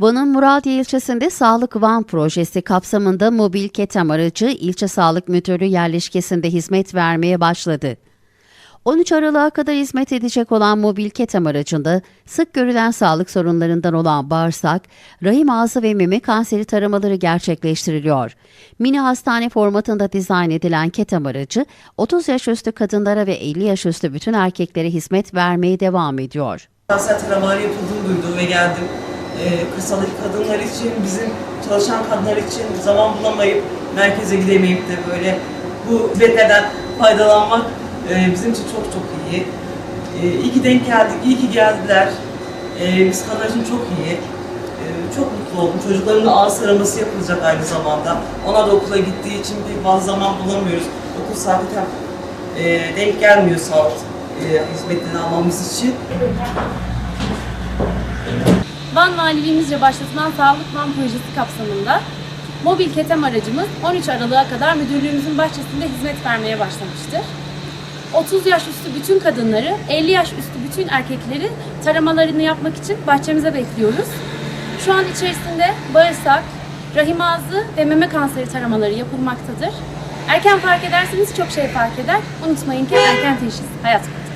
Van'ın Muradiye ilçesinde Sağlık Van projesi kapsamında mobil ketem aracı ilçe sağlık müdürü yerleşkesinde hizmet vermeye başladı. 13 Aralık'a kadar hizmet edecek olan mobil ketem aracında sık görülen sağlık sorunlarından olan bağırsak, rahim ağzı ve meme kanseri taramaları gerçekleştiriliyor. Mini hastane formatında dizayn edilen ketem aracı 30 yaş üstü kadınlara ve 50 yaş üstü bütün erkeklere hizmet vermeye devam ediyor. Kanser taramalar yapıldığını duydum ve geldim. Ee, kırsalдaki kadınlar için, bizim çalışan kadınlar için zaman bulamayıp merkeze gidemeyip de böyle bu hizmetlerden faydalanmak e, bizim için çok çok iyi. E, iyi ki denk geldik, iyi ki geldiler. E, biz kadınlar için çok iyi. E, çok mutlu oldum. Çocukların da ağız araması yapılacak aynı zamanda. Onlar da okula gittiği için bir fazla zaman bulamıyoruz. Okul saati e, denk gelmiyor sağlık e, hizmetlerini almamız için. Van Valiliğimizce başlatılan Sağlık Van projesi kapsamında mobil ketem aracımız 13 Aralık'a kadar müdürlüğümüzün bahçesinde hizmet vermeye başlamıştır. 30 yaş üstü bütün kadınları, 50 yaş üstü bütün erkekleri taramalarını yapmak için bahçemize bekliyoruz. Şu an içerisinde bağırsak, rahim ağzı ve meme kanseri taramaları yapılmaktadır. Erken fark ederseniz çok şey fark eder. Unutmayın ki erken teşhis hayat kurtarır.